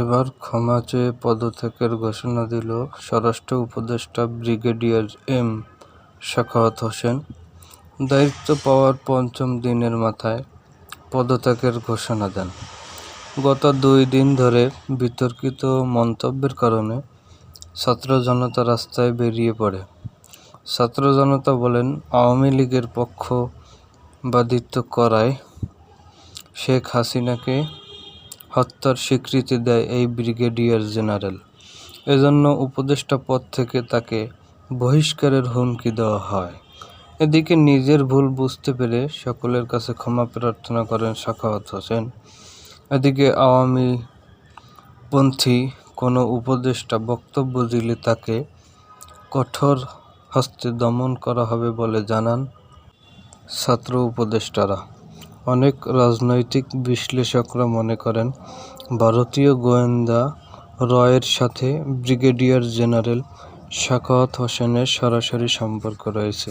এবার ক্ষমা চেয়ে পদত্যাগের ঘোষণা দিল স্বরাষ্ট্র উপদেষ্টা ব্রিগেডিয়ার এম সাখাওয়াত হোসেন। দায়িত্ব পাওয়ার পঞ্চম দিনের মাথায় পদত্যাগের ঘোষণা দেন। গত দুই দিন ধরে বিতর্কিত মন্তব্যের কারণে ছাত্র জনতা রাস্তায় বেরিয়ে পড়ে। ছাত্র জনতা বলেন, আওয়ামী লীগের পক্ষ পক্ষপাতিত্ব করায় শেখ হাসিনাকে হত্যার স্বীকৃতি দেয় এই ব্রিগেডিয়ার জেনারেল। এজন্য উপদেষ্টা পদ থেকে তাকে বহিষ্কারের হুমকি দেওয়া হয়। এদিকে নিজের ভুল বুঝতে পেরে সকলের কাছে ক্ষমা প্রার্থনা করেন সাখাওয়াত হোসেন। এদিকে আওয়ামীপন্থী কোনো উপদেষ্টা বক্তব্য দিলে তাকে কঠোর হস্তে দমন করা হবে বলে জানান ছাত্র উপদেষ্টারা। অনেক রাজনৈতিক বিশ্লেষকরা মনে করেন, ভারতীয় গোয়েন্দা রয়ের সাথে ব্রিগেডিয়ার জেনারেল সাখাওয়াত হোসেনের সরাসরি সম্পর্ক রয়েছে।